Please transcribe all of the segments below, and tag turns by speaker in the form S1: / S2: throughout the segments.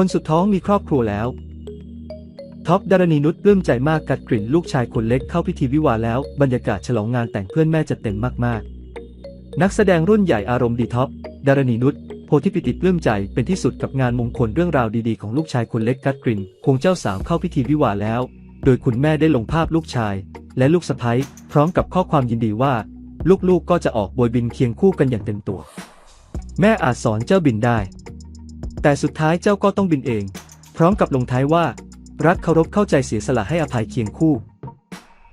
S1: คนสุดท้องมีครอบครัวแล้ว ท็อปดารณีนุชปลื้มใจมากกัดกลิ่นลูกชายคนเล็กเข้าพิธีวิวาแล้ว บรรยากาศฉลองงานแต่งเพื่อนแม่จัดเต็มมากๆ นักแสดงรุ่นใหญ่อารมณ์ดีท็อปดารณีนุชโพธิปิติปลื้มใจเป็นที่สุดกับงานมงคลเรื่องราวดีๆของลูกชายคนเล็กกัดกลิ่นคงเจ้าสาวเข้าพิธีวิวาแล้ว โดยคุณแม่ได้ลงภาพลูกชาย และลูกสะใภ้พร้อมกับข้อความยินดีว่า ลูกๆก็จะออกโบยบินเคียงคู่กันอย่างเต็มตัว แม่อาจสอนเจ้าบินได้ แต่สุดท้ายเจ้าก็ต้องบินเอง พร้อมกับลงท้ายว่า รักเคารพเข้าใจเสียสละให้อภัยเคียงคู่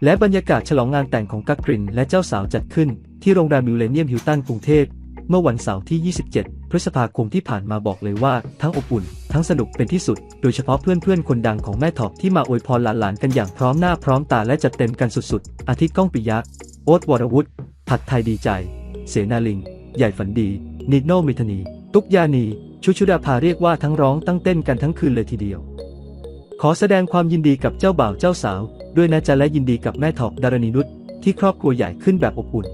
S1: และบรรยากาศฉลองงานแต่งของกักกรินและเจ้าสาวจัดขึ้น ที่โรงแรมมิวเลเนียมฮิลตันกรุงเทพเมื่อวันเสาร์ที่ 27 พฤษภาคมที่ผ่านมาบอกเลยว่าทั้งอบอุ่น ทั้งสนุกเป็นที่สุด โดยเฉพาะเพื่อนๆ คนดังของแม่ถอกที่มาอวยพรหลานๆ กันอย่างพร้อมหน้าพร้อมตาและจัดเต็มกันสุดๆ อาทิตย์ก้องปิยะ โอ๊ตวรวุฒิ ผัดไทยดีใจ เสนาลิง ใหญ่ฝันดี นิโนมิธนี ตุกยานี ชุชุดาภาเรียกว่าทั้งร้องตั้งเต้นกันทั้งคืนเลยทีเดียว ขอแสดงความยินดีกับเจ้าบ่าวเจ้าสาว ด้วยนะจ๊ะและยินดีกับแม่ถอกดารณีนุชที่ครอบครัวใหญ่ขึ้นแบบอบอุ่น